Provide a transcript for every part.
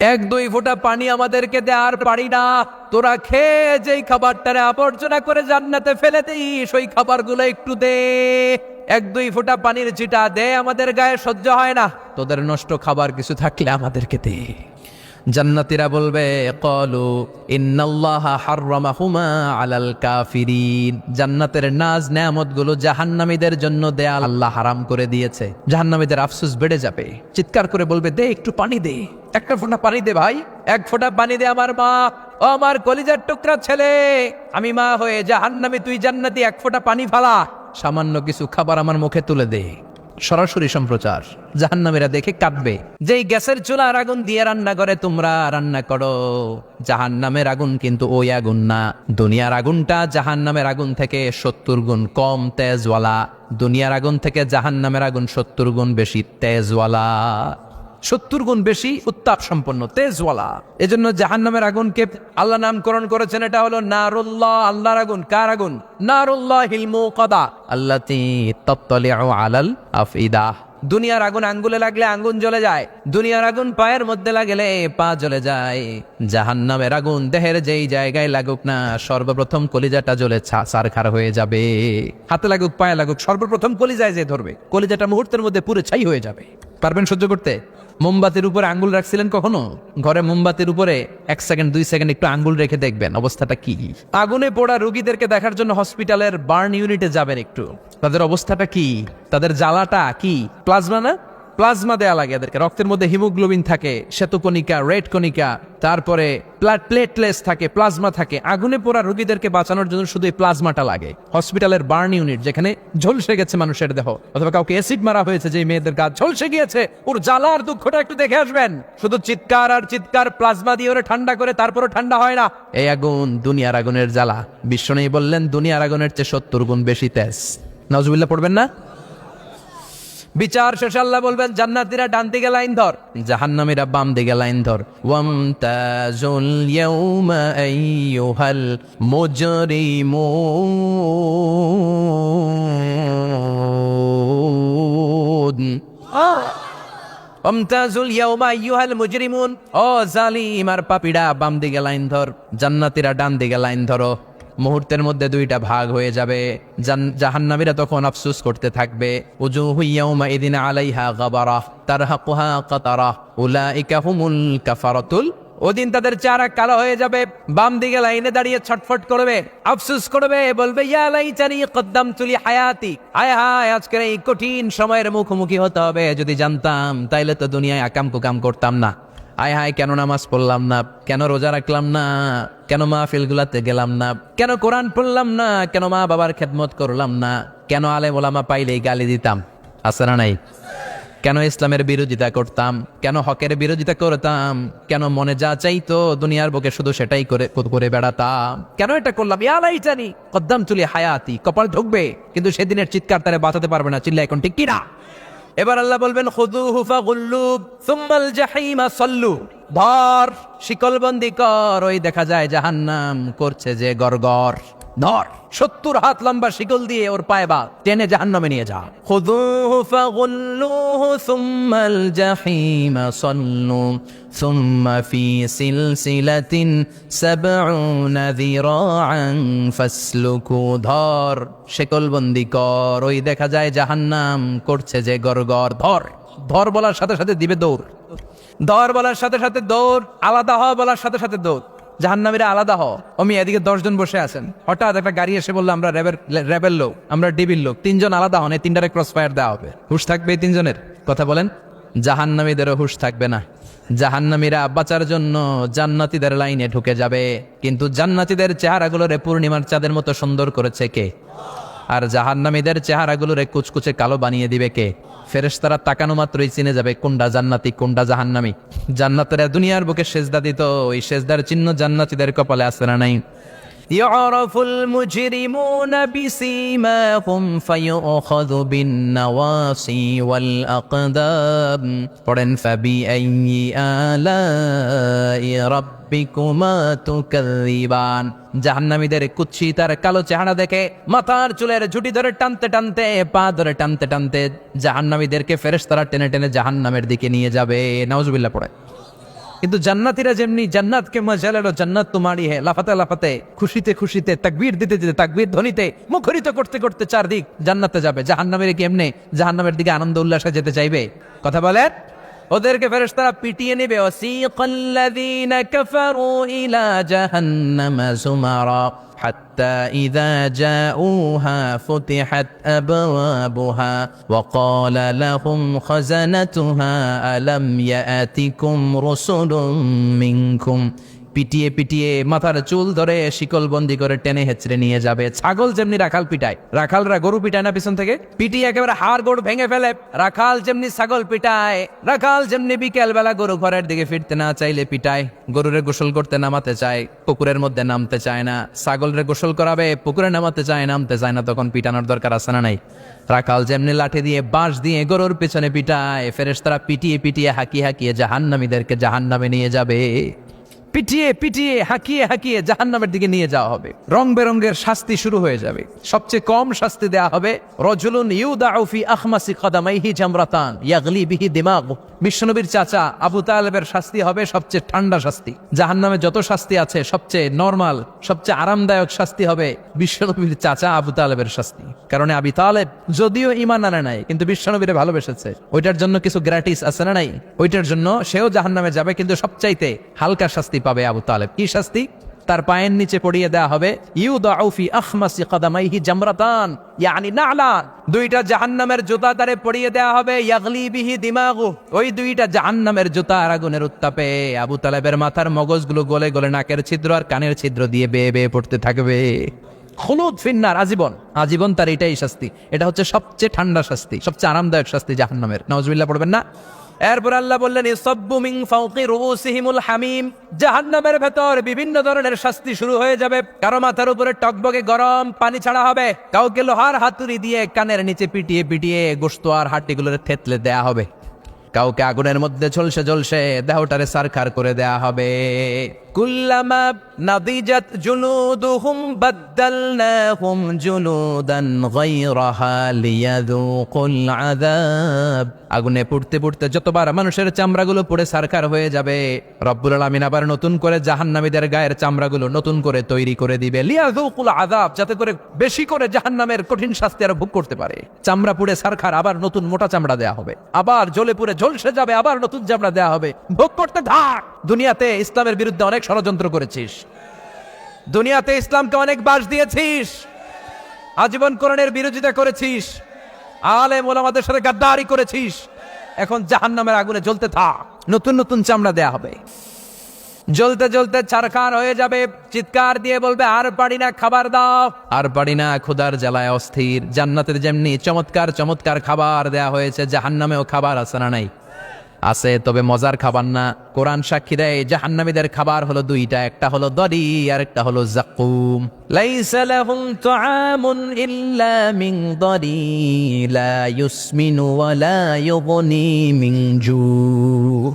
এক, দুই ফোঁটা পানি আমাদেরকে দে, আর পারি না। তোরা খেয়ে যেই খাবারটারে আবর্জনা করে জান্নাতে ফেলে দিস, ওই খাবারগুলো একটু দে। এক, দুই ফোঁটা পানির চিটা দে, আমাদের গায়ে সহ্য হয় না। তোদের নষ্ট খাবার কিছু থাকলে আমাদেরকে দে। জান্নাতীরা বলবে, কলু ইন্নাল্লাহ হাররামাহুমা আলাল কাফিরিন। জান্নাতের নাজ নেয়ামতগুলো জাহান্নামীদের জন্য দেয়া আল্লাহ হারাম করে দিয়েছে। জাহান্নামীদের আফসোস বেড়ে যাবে। চিৎকার করে বলবে, দে একটু পানি দে, একটা ফোঁটা পানি দে ভাই, এক ফোঁটা পানি দে আমার মা, ও আমার কলিজার টুকরা ছেলে। আমি মা হয়ে জাহান্নামী তুই জান্নাতি এক ফোঁটা পানি ফালা। সামান্য কিছু খাবার আমার মুখে তুলে দে। সরাসরি সম্প্রচার। জাহান্নামীরা দেখে কাঁদবে। যেই গ্যাসের চুলার আগুন দিয়ে রান্না করে, তোমরা রান্না করো। জাহান্নামের আগুন কিন্তু ওই আগুন না। দুনিয়ার আগুনটা জাহান্নামের আগুন থেকে সত্তর গুণ কম তেজওয়ালা। দুনিয়ার আগুন থেকে জাহান্নামের আগুন সত্তর গুণ বেশি তেজওয়ালা। সত্তর গুণ বেশি উত্তাপ সম্পন্ন তেজওয়ালা। এজন্য জাহান্নামের আগুনকে আল্লাহ নামকরণ করেছেন, এটা হলো নারুল্লাহ, আল্লাহর আগুন। কার আগুন? নারুল্লাহ হিলমু কদা তত্তলিউ আলাল আফিদা দুনিয়ার আগুন আঙ্গুলে লাগলে আঙ্গুন জ্বলে যায়, দুনিয়ার আগুন পায়ের মধ্যে লাগলে পা জ্বলে যায়। জাহান্নামের আগুন দেহের যেই জায়গায় লাগুক না, সর্বপ্রথম কলিজাটা জ্বলে সারখার হয়ে যাবে। হাতে লাগুক, পায়ে লাগুক, সর্বপ্রথম কলিজায় যে ধরবে, কলিজাটা মুহূর্তের মধ্যে পুরো ছাই হয়ে যাবে। পারবেন সহ্য করতে? মোমবাতির উপরে আঙ্গুল রাখছিলেন কখনো? ঘরে মোমবাতির উপরে এক সেকেন্ড, দুই সেকেন্ড একটু আঙ্গুল রেখে দেখবেন, অবস্থাটা কি? আগুনে পোড়া রুগীদেরকে দেখার জন্য হসপিটালের বার্ন ইউনিটে যাবেন একটু। তাদের অবস্থাটা কি? তাদের জ্বালাটা কি? প্লাজমা না? প্লাজমা দেয়া লাগে এদেরকে। রক্তের মধ্যে হিমোগ্লোবিন থাকে, শ্বেতকণিকা, রেড কণিকা, তারপরে প্লেটলেস থাকে, প্লাজমা থাকে। আগুনে পোড়া রোগীদেরকে বাঁচানোর জন্য শুধু এই প্লাজমাটা লাগে। হসপিটালের বার্ন ইউনিট, যেখানে ঝলসে গেছে মানুষের দেহ। অথবা কাউকে অ্যাসিড মারা হয়েছে যে মেয়েদের গা ঝলসে গিয়েছে, ওর জ্বালা আর দুঃখটা একটু দেখে আসবেন। শুধু চিৎকার আর চিৎকার, প্লাজমা দিয়ে ওরে ঠান্ডা করে তারপরে ঠান্ডা হয় না। এই আগুন দুনিয়ার আগুনের জ্বালা। বিশ্ব নেই বললেন, দুনিয়ার আগুনের চেয়ে সত্তর গুণ বেশি তেজ। নজবুল্লাহ পড়বেন না? বিচার শেষে, আল্লাহ বলবেন, জান্নাতিরা ডান দিকে লাইন ধর, জাহান্নামীরা বাম দিকে লাইন ধর। ওয়ামতাজুল ইয়াউমা আইয়ুহাল মুজরিমুন। অমতাজুল ইয়াউমা আইয়ুহাল মুজরিমুন। ও জালিম আর পাপিড়া, বাম দিকে লাইন ধর, জান্নাতীরা ডান দিকে লাইন ধরো। মুহূর্তের মধ্যে দুইটা ভাগ হয়ে যাবে। জাহান্নামীরা তখন আফসুস করতে থাকবে, উজুহু ইয়াউমা ইদিন আলাইহা গাবারা, তারহাকুহা কাতারা, উলাইকা হুমুল কাফারাতুল। ওদিন তাদের চারা কালো হয়ে যাবে বাম দিকে লাইনে দাঁড়িয়ে ছটফট করবে, আফসুস করবে, বলবে তুলি হায়াতি হায় হায়, আজকের এই কঠিন সময়ের মুখোমুখি হতে হবে, যদি জানতাম, তাইলে তো দুনিয়ায় আকাম কুকাম করতাম না। আয় হায়, কেন নামাজ পড়লাম না? কেন রোজা রাখলাম না? কেন মাহফিল গুলাতে গেলাম না? কেন কোরআন পড়লাম না? কেন মা বাবার খেদমত করলাম না? কেন আলেম ওলামা পাইলেই গালি দিতাম? আছে না নাই? কেন ইসলামের বিরোধিতা করতাম? কেন হকের বিরোধিতা করতাম? কেন মনে যা চাইতো দুনিয়ার বুকে শুধু সেটাই করে করে বেড়াতাম? কেন এটা করলাম? ইয়ালাই জানি কদ্দাম তুলি হায়াতি, কপাল ঢুকবে, কিন্তু সেদিনের চিৎকার তারে বাঁচাতে পারবে না চিল্লা এখন ঠিক কিনা? এবার আল্লাহ বলবেন খুদুহু ফাগুল্লু সুম্মাল জাহিমা সল্লু। ধর, শিকলবন্দি কর, ওই দেখা যায় জাহান্নাম করছে যে গরগর। ধর, সত্তর হাত লম্বা শিকল দিয়ে ওর পায়ে বা টেনে জাহান্নামে নিয়ে যা। সুম্মাল জাহিম সল্লু, সুম্মা ফি সিলসিলাতিন সাবউনা যিরাআন ফাসলুকু। ধর, শিকলবন্দি কর, ওই দেখা যায় জাহান্নাম করছে যে গরগর। ধর ধর বলার সাথে সাথে দিবে দৌড়। ধর বলার সাথে সাথে দৌড়, আলাদা হ বলার সাথে সাথে দৌড়। জাহান্নামীরা আলাদা হ আমি এদিকে দশজন বসে আছেন। হঠাৎ একটা গাড়ি এসে বলল, আমরা র্যাবের র্যাবের লোক, আমরা ডিবির লোক। তিনজন আলাদা হন, এই তিনটারে ক্রস ফায়ার দেওয়া হবে। হুশ থাকবে এই তিনজনের? কথা বলেন। জাহান্নামীদেরও হুশ থাকবে না। জাহান্নামীরা বাঁচার জন্য জান্নাতীদের লাইনে ঢুকে যাবে। কিন্তু জান্নাতীদের চেহারাগুলোরে পূর্ণিমার চাঁদের মতো সুন্দর করেছে কে? আর জাহান্নামীদের চেহারাগুলোরে কুচকুচে কালো বানিয়ে দিবে কে? ফেরেশতারা তাকানো মাত্রই চিনে যাবে কোনটা জান্নাতি, কোনটা জাহান্নামি। জান্নাতেরা দুনিয়ার বুকে সেজদা দিত, ওই সেজদার চিহ্ন জান্নাতিদের কপালে আসে না নাই? يعرف المجرمون بسيماهم فيؤخذ بالنواصي والأقدام পড়েন فبأي آلاء ربكما تكذبان জাহান্নামীদের কুচ্ছি তার কালো চেহারা দেখে মাথার চুলের ঝুটি ধরে টানতে টানতে পা ধরে টানতে টানতে জাহান্নামীদেরকে ফেরেশতারা টেনে টেনে জাহান্নামের দিকে নিয়ে যাবে নাউজুবিল্লাহ পড়ে কিন্তু জান্নাতিরা যেমনি জান্নাতকে কে মজালো জান্নাত তোমারই হে, লাফাতে লাফাতে, খুশিতে খুশিতে, তাকবীর দিতে দিতে, তাকবীর ধ্বনিতে মুখরিত করতে করতে চারদিক জান্নাতে যাবে। জাহান্নামের কেমনে? জাহান্নামের দিকে আনন্দ উল্লাসে যেতে চাইবে। কথা বলে ওদেরকে ফেরেশতারা পিটিয়ে নেবে। ওয়াসিকাল্লাযীনা কাফারু ইলা জাহান্নামা যুমারা حتى إذا جاءوها فتحت أبوابها وقال لهم خزنتها ألم يأتكم رسل منكم পিটিয়ে পিটিয়ে মাথার চুল ধরে শিকল বন্দি করে টেনে হেচড়ে নিয়ে যাবে। ছাগল যেমনি রাখাল পিটায়, রাখালরা গরু পিটায় না পিছন থেকে? পিটিয়ে একেবারে হাড় গোড় ভেঙে ফেলে, রাখাল যেমনি ছাগল পিটায়, রাখাল যেমনি বিকেল বেলা গরু ঘরের দিকে ফিরতে না চাইলে পিটায়। গরুরে গোসল করতে নামাতে চায়, পুকুরের মধ্যে নামতে চায় না। ছাগলরে গোসল করাবে, পুকুরে নামাতে চায়, নামতে চায় না, তখন পিটানোর দরকার আছে না নাই? রাখাল যেমনি লাঠি দিয়ে বাঁশ দিয়ে গরুর পেছনে পিটায়, ফেরেশতারা পিটিয়ে পিটিয়ে হাকিয়ে হাকিয়ে জাহান্নামীদেরকে জাহান্নামে নিয়ে যাবে। পিটিয়ে পিটিয়ে, হাঁকিয়ে হাঁকিয়ে জাহান্নামের দিকে নিয়ে যাওয়া হবে। রং বেরঙ্গের শাস্তি শুরু হয়ে যাবে। সবচেয়ে কম শাস্তি দেয়া হবে, রজুলুন ইউদাউফি আখমাসি কদামাইহি জামরাতান ইয়াগলি বিহি দিমাগ। বিশ্বনবীর চাচা আবু তালেবের শাস্তি হবে সবচেয়ে ঠান্ডা শাস্তি। জাহান্নামে যত শাস্তি আছে, সবচেয়ে নর্মাল, সবচেয়ে আরামদায়ক শাস্তি হবে বিশ্বনবীর চাচা আবু তালেবের শাস্তি। কারণ আবি তালেব যদিও ইমান আনে নাই, কিন্তু বিশ্বনবীরে ভালোবেসেছে। ওইটার জন্য কিছু গ্র্যাটিস আছে না নাই? ওইটার জন্য সেও জাহান্নামে যাবে, কিন্তু সবচাইতে হালকা শাস্তি পাবে আবু তালেব। কি শাস্তি? তার পায়ের নিচে পড়িয়ে দেওয়া হবে ইউ দাউফি কদামাইহি জামরাতান, ইয়ানি দুইটা জাহান্নামের জুতা তারে পড়িয়ে হবে, ইয়াগলি বিহি দিমাগু। ওই দুইটা জাহান্নামের জুতা আর আগুনের উত্তাপে। আবু তালেবের মাথার মগজগুলো গলে গলে নাকের ছিদ্র আর কানের ছিদ্র দিয়ে বেয়ে বেয়ে পড়তে থাকবে। হলুদ ফিন্নার আজীবন। আজীবন তার এটাই শাস্তি। এটা হচ্ছে সবচেয়ে ঠান্ডা শাস্তি, সবচেয়ে আরামদায়ক শাস্তি জাহান্নামের। নওয়াজবিল্লাহ পড়বেন না? এরপর আল্লাহ বললেন ফাউকি হামিম। জাহান্নামের ভেতর বিভিন্ন ধরনের শাস্তি শুরু হয়ে যাবে। কারও মাথার উপরে টকবগে গরম পানি ছাড়া হবে। কাউকে লোহার হাতুড়ি দিয়ে কানের নিচে পিটিয়ে পিটিয়ে গোস্ত আর হাড্ডিগুলোর থেতলে দেয়া হবে। কাউকে আগুনের মধ্যে ঝলসে ঝলসে দেহটারে সারখার করে দেয়া হবে। আগুনে পুড়তে পুড়তে যতবার মানুষের চামড়াগুলো পুড়ে সারখার হয়ে যাবে, রব্বুল আলামিন আবার নতুন করে জাহান্নামীদের গায়ের চামড়াগুলো নতুন করে তৈরি করে দিবে। লিয়াযুকুল আযাব, যাতে করে বেশি করে জাহান্নামের কঠিন শাস্তি আর ভোগ করতে পারে। চামড়া পুড়ে সারখার আবার নতুন মোটা চামড়া দেয়া হবে। আবার জ্বলে পুড়ে ঝলসে যাবে, আবার নতুন চামড়া দেয়া হবে। ভোগ করতে থাক! দুনিয়াতে ইসলামের বিরুদ্ধে অনেক ষড়যন্ত্র করেছিস। দুনিয়াতে ইসলামকে অনেক বাস দিয়েছিস। আজীবন কোরআনের বিরোধিতা করেছিস। আলে ওলামাদের সাথে গাদ্দারি করেছিস। এখন জাহান্নামের আগুনে জ্বলতে থাক। নতুন নতুন চামড়া দেয়া হবে। জ্বলতে জ্বলতে ছারখার হয়ে যাবে। চিৎকার দিয়ে বলবে, আর পারি না, খাবার দাও। আর পারি না ক্ষুদার জ্বালায় অস্থির। জান্নাতের যেমনি চমৎকার চমৎকার খাবার দেয়া হয়েছে, জাহান্নামেও খাবার আছে না নাই? আছে, তবে মজার খাবার না। কোরআন সাক্ষী দেয়, জাহান্নামীদের খাবার হলো দুইটা, একটা হলো দরি আর একটা হলো জাকুম লাইসা দরি জু।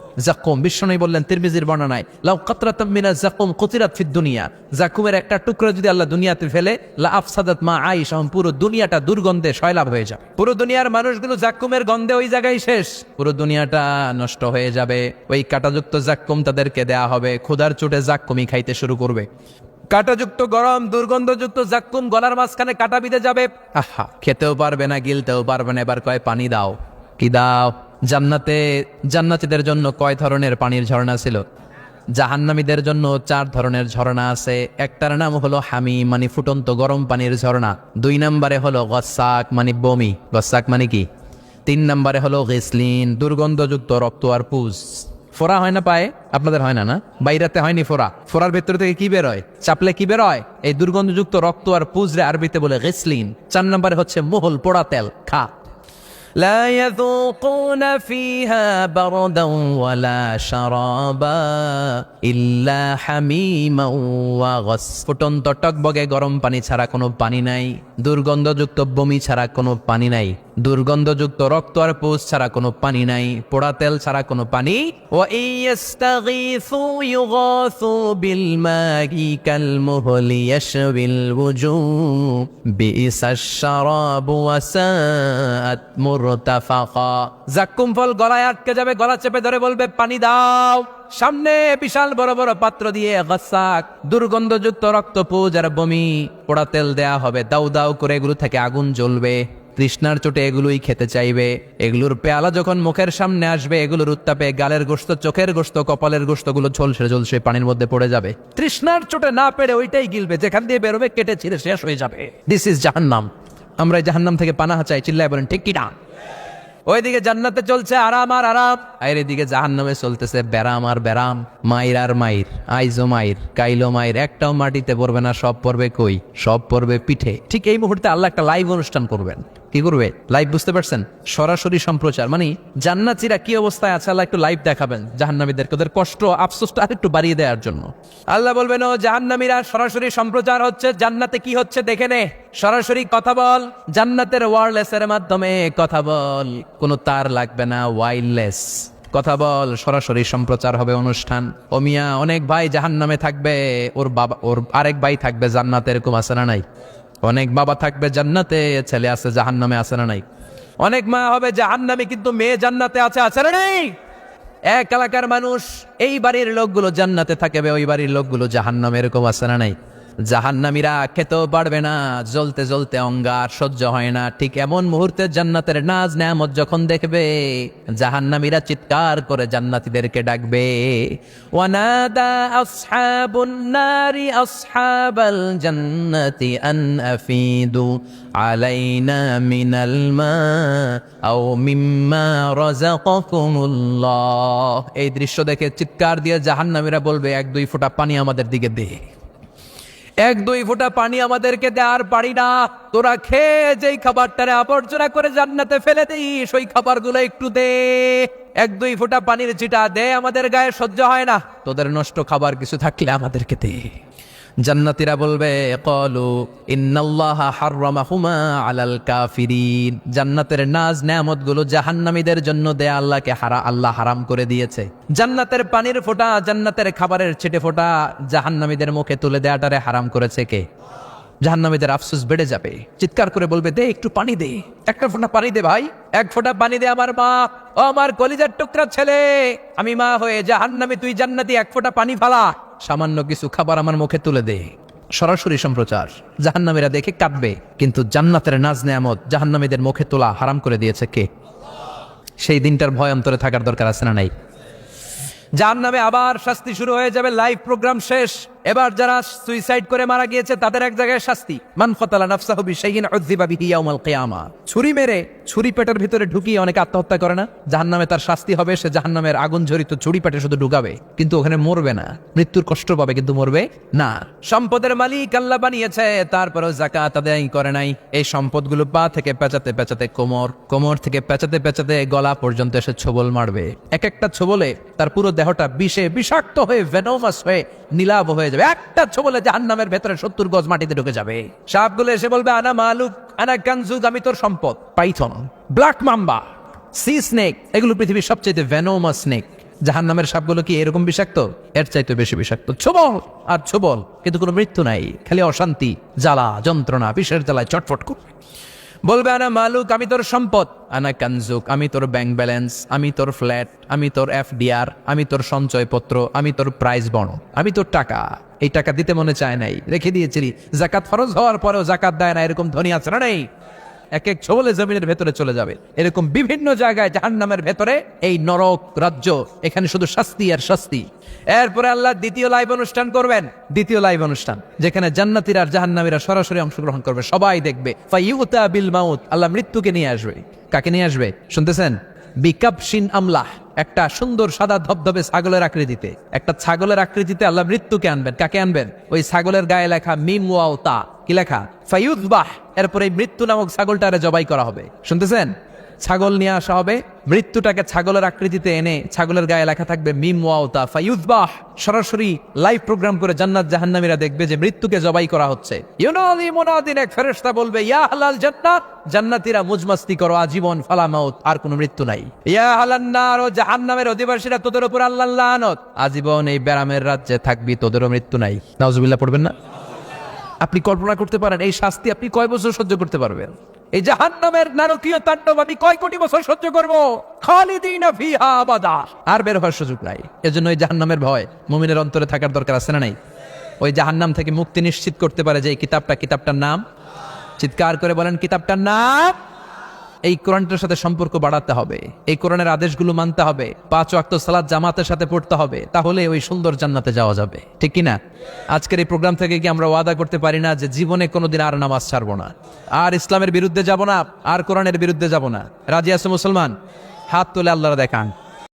জাকুম বিষ্ণু বললেন, তিরমিজির বর্ণনায়, লাউ কাতরাতাম মিনা জাকুম কুতিরাত ফিদ দুনিয়া। জাকুমের একটা টুকরো যদি আল্লাহ দুনিয়াতে ফেলে, লা আফসাদাত মা আইশ পুরো দুনিয়াটা দুর্গন্ধে শয়লাভ হয়ে যাবে। পুরো দুনিয়ার মানুষগুলো জাকুমের গন্ধে ওই জায়গায় শেষ। পুরো দুনিয়াটা নষ্ট হয়ে যাবে। ওই কাটাযুক্ত জাকুম তাদেরকে দেয়া হবে। ক্ষুধার চোটে জাকুমই খাইতে শুরু করবে। কাটাযুক্ত গরম, দুর্গন্ধযুক্ত জাক্কুম গলার মাঝখানে কাটা বিঁধে যাবে। আহা, খেতেও পারবে না, গিলতেও পারবে না। এবার কয়, পানি দাও। কি দাও? জান্নাতে, জান্নাতীদের জন্য কয় ধরনের পানির ঝর্ণা ছিল? জাহান্নামীদের জন্য চার ধরনের ঝর্ণা আছে। একটার নাম হলো হামি মানে ফুটন্ত গরম পানির ঝর্ণা। দুই নম্বরে হলো গসাক মানে বমি। গসাক মানে কি? তিন নম্বরে হলো গেসলিন, দুর্গন্ধযুক্ত রক্ত আর পুজ। ফোরা হয় না পায়ে? আপনাদের হয় না না? বাইরাতে হয়নি ফোরা ফোরার ভেতর থেকে কি বেরোয়? চাপলে কি বেরোয়? এই দুর্গন্ধযুক্ত রক্ত আর পুজরে আরবিতে বলে গেসলিন। চার নম্বরে হচ্ছে মোহল পোড়া তেল, খা। لا يذوقون فيها بردا ولا شرابا إلا حميما وغس ফুটন্ত টকবগে গরম পানি ছাড়া কোনো পানি নাই দুর্গন্ধযুক্ত বমি ছাড়া কোনো পানি নাই দুর্গন্ধযুক্ত রক্ত আর পোষ ছাড়া কোনো পানি নাই, পোড়া তেল ছাড়া কোনো পানি। জাক্কুম ফল গলায় আটকে যাবে, গলা চেপে ধরে বলবে, পানি দাও। সামনে বিশাল বড় বড় পাত্র দিয়ে গাসাক, দুর্গন্ধযুক্ত রক্ত পুজ আর বমি, পোড়া তেল দেয়া হবে। দাউ দাউ করে এগুলো থেকে আগুন জ্বলবে। তৃষ্ণার চোটে এগুলোই খেতে চাইবে। এগুলোর পেয়ালা যখন মুখের সামনে আসবে, এগুলোর উত্তাপে গালের গোস্ত চোখের গোস্ত কপালের গোস্তগুলো ঝলসে ঝলসে পানির মধ্যে পড়ে যাবে। তৃষ্ণার চোটে না পেরে ওইটাই গিলবে, যেখান দিয়ে বেরোবে কেটে ছিঁড়ে শেষ হয়ে যাবে। দিস ইজ জাহান্নাম। আমরা জাহান্নাম থেকে পানাহা চাই, চিল্লায় বলেন, ঠিক কিনা? ওইদিকে জান্নাতে চলছে আরাম আর আরাম। আর এদিকে জাহান নামে চলতেছে ব্যারাম আর ব্যারাম। মাইর আর মাইর, আইজো মাইর, কাইলো মাইর, একটাও মাটিতে পড়বে না, সব পড়বে কই? সব পড়বে পিঠে। ঠিক এই মুহূর্তে আল্লাহ একটা লাইভ অনুষ্ঠান করবেন। কি করবে? লাইভ বুঝতে পারছেন? সরাসরি সম্প্রচার। মানে জান্নাতিরা কি অবস্থায় আছে? আল্লাহ একটু লাইভ দেখাবেন। জাহান্নামীদেরকে ওদের কষ্ট, আফসোসটা আর একটু বাড়িয়ে দেওয়ার জন্য। আল্লাহ বলবেন, ও জাহান্নামীরা, সরাসরি সম্প্রচার হচ্ছে। জান্নাতে কি হচ্ছে দেখে নে। সরাসরি কথা বল। জান্নাতের ওয়ারলেস এর মাধ্যমে কথা বল। কোনো তার লাগবে না ওয়াইল্ডলেস কথা বল, সরাসরি সম্প্রচার হবে অনুষ্ঠান। ও মিয়া, অনেক ভাই জাহান নামে থাকবে। ওর বাবা, ওর আরেক ভাই থাকবে জান্নাতে, এরকম আছে না নাই? অনেক বাবা থাকবে জান্নাতে, ছেলে আছে জাহান নামে আছে না নাই? অনেক মা হবে জাহান নামে কিন্তু মেয়ে জান্নাতে আছে আছে না নাই? এক এলাকার মানুষ, এই বাড়ির লোকগুলো জান্নাতে থাকবে, ওই বাড়ির লোকগুলো জাহান নামে এরকম আছে না নাই? জাহান্নামীরা খেতেও পারবে না, জ্বলতে জ্বলতে অঙ্গার সহ্য হয় না। ঠিক এমন মুহূর্তে জান্নাতের নাজ নেয়ামত যখন দেখবে, জাহান্নামীরা চিৎকার করে জান্নাতীদেরকে ডাকবে, ওয়ানাদা এই দৃশ্য দেখে চিৎকার দিয়ে জাহান্নামীরা বলবে, এক দুই ফোঁটা পানি আমাদের দিকে দে। এক, দুই ফোঁটা পানি আমাদেরকে দেওয়ার পারি না। তোরা খেয়ে যেই খাবারটারে আবর্জনা করে জান্নাতে ফেলে দিস, ওই খাবারগুলো একটু দে। এক, দুই ফোঁটা পানির চিটা দে, আমাদের গায়ে সহ্য হয় না। তোদের নষ্ট খাবার কিছু থাকলে আমাদেরকে দে। জান্নাতীরা বলবে, কলু ইন্নাল্লাহা আলাল কাফিরিন। জান্নাতের নাজ নেয়ামতগুলো জাহান্নামীদের জন্য দেয়া আল্লাহকে হারা, আল্লাহ হারাম করে দিয়েছে। জান্নাতের পানির ফোঁটা, জান্নাতের খাবারের ছিটে ফোঁটা জাহান্নামীদের মুখে তুলে দেয়াটারে হারাম করেছে কে? জাহান্নামীদের আফসোস বেড়ে যাবে। চিৎকার করে বলবে, দে, একটু পানি দে। একটা ফোঁটা পানি দে ভাই। এক ফোঁটা পানি দে আমার মা। ও আমার কলিজার টুকরা ছেলে। আমি মা হয়ে জাহান্নামী তুই জান্নাতি এক ফোঁটা পানি ফালা। সামান্য কিছু খাবার আমার মুখে তুলে দে। সরাসরি সম্প্রচার। জাহান্নামীরা দেখে কাঁদবে, কিন্তু জান্নাতের নাজ নেয়ামত জাহান্নামীদের মুখে তোলা হারাম করে দিয়েছে কে? সেই দিনটার ভয় অন্তরে থাকার দরকার আছে না নাই? জাহান্নামে নামে আবার শাস্তি শুরু হয়ে যাবে, লাইভ প্রোগ্রাম শেষ। এবার যারা সুইসাইড করে মারা গিয়েছে, তাদের এক জায়গায় শাস্তি। মান ফতালা নাফসাহু বিশাইইন উযযিবা বিহি ইয়াউমাল কিয়ামা। ছুরি মেরে ছুরি পেটের ভিতরে ঢুকিয়ে অনেকে আত্মহত্যা করে না। জাহান্নামে তার শাস্তি হবে, সে জাহান্নামের আগুন ঝরিত ছুরি পেটে শুধু ঢুকাবে। কিন্তু ওখানে মরবে না। মৃত্যুর কষ্ট পাবে, কিন্তু মরবে না। সম্পদের মালিক আল্লাহ বানিয়েছে, তারপরেও জাকাত আদায় করে নাই। এই সম্পদগুলো পা থেকে পেঁচাতে পেঁচাতে কোমর কোমর থেকে পেঁচাতে পেঁচাতে গলা পর্যন্ত এসে ছবল মারবে। এক একটা ছবলে তার পুরো দেহটা বিষে বিষাক্ত হয়ে ভেনোমাস হয়ে নীলাভ হয়ে যাবে। একটা ছবলে জাহান্নামের ভেতরে সত্তর গজ মাটিতে ঢুকে যাবে। সাপগুলো এসে বলবে, আনা মালুক, আনা কানজুক আমি তোর সম্পদ। Python, black mamba sea snake এগুলো পৃথিবীর সবচেয়ে ভেনোমাস স্নেক জাহান নামের সাপগুলো কি এরকম বিষাক্ত? এর চাইতে বেশি বিষাক্ত। ছোবল, আর ছোবল, কিন্তু কোনো মৃত্যু নাই, খালি অশান্তি, জ্বালা, যন্ত্রণা, বিষের জ্বালায় চটফট করবে বলবে, আনা মালুক, আমি তোর সম্পদ। আনা কানজুক, আমি তোর ব্যাংক ব্যালেন্স, আমি তোর ফ্ল্যাট, আমি তোর এফডিআর, আমি তোর সঞ্চয়পত্র, আমি তোর প্রাইজ বন আমি তোর টাকা। এই টাকা দিতে মনে চায় নাই, রেখে দিয়েছিলি। জাকাত ফরজ হওয়ার পরেও জাকাত দেয় না, এরকম ধনী আছে না নেই? এক এক ছবলে জমিনের ভেতরে চলে যাবে। এরকম বিভিন্ন জায়গায় জাহান্নামের ভেতরে এই নরক রাজ্য, এখানে শুধু শাস্তি আর শাস্তি। এরপরে আল্লাহ দ্বিতীয় লাইভ অনুষ্ঠান করবেন। দ্বিতীয় লাইভ অনুষ্ঠান, যেখানে জান্নাতিরা আর জাহান্নামীরা সরাসরি অংশগ্রহণ করবে। সবাই দেখবে বিল মাউত, আল্লাহ মৃত্যুকে নিয়ে আসবে। কাকে নিয়ে আসবে? শুনতেছেন? বিকাপসিন আমলাহ, একটা সুন্দর সাদা ধবধবে ছাগলের আকৃতিতে। একটা ছাগলের আকৃতিতে আল্লাহ মৃত্যুকে আনবেন। কাকে আনবেন? ওই ছাগলের গায়ে লেখা মিম ওয়াও তা। কি লেখা? ফাইউদ্বাহ এরপরে মৃত্যু নামক ছাগলটারে জবাই করা হবে। শুনতেছেন? ছাগল নিয়ে আসা হবে। মৃত্যুটাকে ছাগলের আকৃতিতে এনে ছাগলের গায়ে লেখা থাকবে মিম ওয়াওতা। ফায়ুজবাহ সরাসরি লাইভ প্রোগ্রাম করে জান্নাত জাহান্নামীরা দেখবে যে মৃত্যুকে জবাই করা হচ্ছে। ইউনাদি মুনাদিন, এক ফেরেশতা বলবে, ইয়া হালাল জান্নাত। জান্নাতীরা মুজমাস্তি করো, আজীবন ফালা মাউত, আর কোনো মৃত্যু নাই। ইয়া হালান নার, ও জাহান্নামের অধিবাসীরা তোদের উপর আল্লাহ লানত। আজীবন এই ব্যারামের রাজ্যে থাকবি, তোদেরও মৃত্যু নাই। নাউজুবিল্লাহ, পড়বেন না? আপনি কল্পনা করতে পারেন, এই শাস্তি আপনি কয় বছর সহ্য করতে পারবেন? এই জাহান নামের নারকীয় তাণ্ডব আমি কয় কোটি বছর সহ্য করব? আর বের হওয়ার সুযোগ নাই। এজন্য এই জাহান্নামের ভয় মুমিনের অন্তরে থাকার দরকার আছে না নাই? ওই জাহান নাম থেকে মুক্তি নিশ্চিত করতে পারে যে এই কিতাবটা, কিতাবটার নাম? চিৎকার করে বলেন, কিতাবটার নাম? এই কোরআনটার সাথে সম্পর্ক বাড়াতে হবে। এই কোরআনের আদেশগুলো মানতে হবে। পাঁচ ওয়াক্ত সালাদ জামাতের সাথে পড়তে হবে। তাহলে ওই সুন্দর জান্নাতে যাওয়া যাবে। ঠিক কিনা? আজকের এই প্রোগ্রাম থেকে কি আমরা ওয়াদা করতে পারি না যে জীবনে কোনোদিন আর নামাজ ছাড়বো না? আর ইসলামের বিরুদ্ধে যাব না, আর কোরআনের বিরুদ্ধে যাব না। রাজি আছে মুসলমান? হাত তুলে আল্লাহরা দেখান